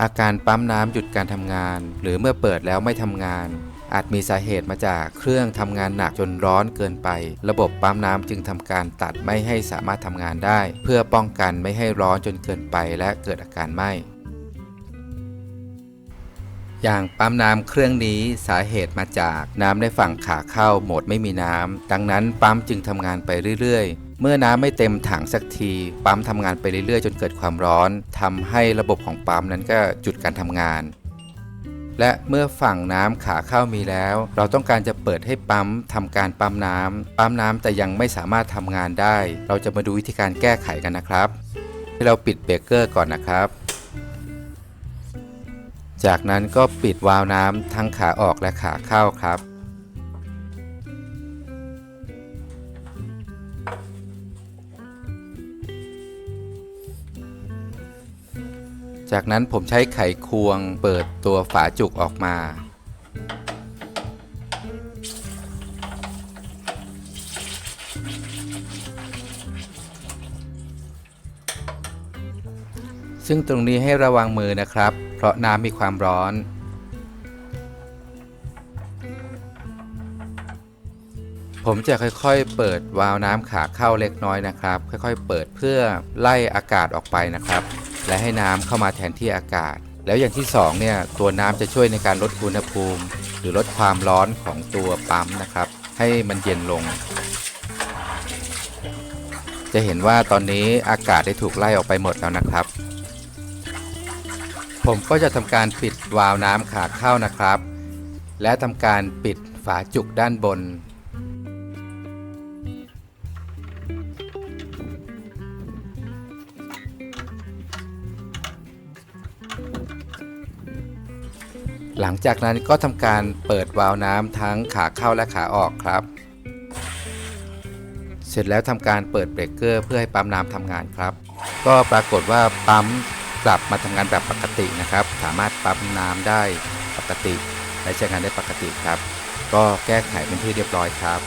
อาการปั๊มน้ำหยุดการทำงาน หรือเมื่อเปิดแล้วไม่ทำงาน อาจมีสาเหตุมาจากเครื่องทำงานหนักจนร้อนเกินไป ระบบปั๊มน้ำจึงทำการตัดไม่ให้สามารถทำงานได้ เพื่อป้องกันไม่ให้ร้อนจนเกินไปและเกิดอาการไหม้ อย่างปั๊มน้ำเครื่องนี้สาเหตุมาจากน้ำในฝั่งขาเข้าหมดไม่มีน้ำดังนั้นปั๊มจึงทำงานไปเรื่อยๆ เมื่อน้ำไม่เต็มถังสักที ปั๊มทำงานไปเรื่อยๆ จนเกิดความร้อนทำให้ระบบของปั๊มนั้นก็จุดการทำงาน และเมื่อฝั่งน้ำขาเข้ามีแล้ว เราต้องการจะเปิดให้ปั๊มทำการปั๊มน้ำปั๊มน้ำแต่ยังไม่สามารถทำงานได้ เราจะมาดูวิธีการแก้ไขกันนะครับ ให้เราปิดเบรกเกอร์ก่อนนะครับ จากนั้นก็ปิดวาล์วน้ำทั้งขาออกและขาเข้าครับ จากนั้นผมใช้ไขควงเปิดตัวฝาจุกออกมา ซึ่งตรงนี้ให้ระวังมือนะครับ เพราะน้ำมีความร้อน ผมจะค่อยๆ เปิดวาล์วน้ำขาเข้าเล็กน้อยนะครับ ค่อยๆ เปิดเพื่อไล่อากาศออกไปนะครับ และให้น้ำเข้ามาแทนที่อากาศ แล้วอย่างที่สองเนี่ยตัวน้ำจะช่วยในการลดอุณหภูมิ หรือลดความร้อนของตัวปั๊มนะครับ ให้มันเย็นลงจะเห็นว่าตอนนี้อากาศได้ถูกไล่ออกไปหมดแล้วนะครับ ผมก็จะทำการปิดวาล์วน้ำขาเข้านะครับ และทำการปิดฝาจุกด้านบน หลังจากนั้นก็ทำการเปิดวาล์วน้ำทั้งขาเข้าและขาออกครับ เสร็จแล้วทำการเปิดเบรกเกอร์เพื่อให้ปั๊มน้ำทำงานครับ ก็ปรากฏว่าปั๊ม กลับมาทำงานแบบปกตินะครับ สามารถปั๊มน้ำได้ปกติและใช้งานได้ปกติครับ ก็แก้ไขเป็นที่เรียบร้อยครับ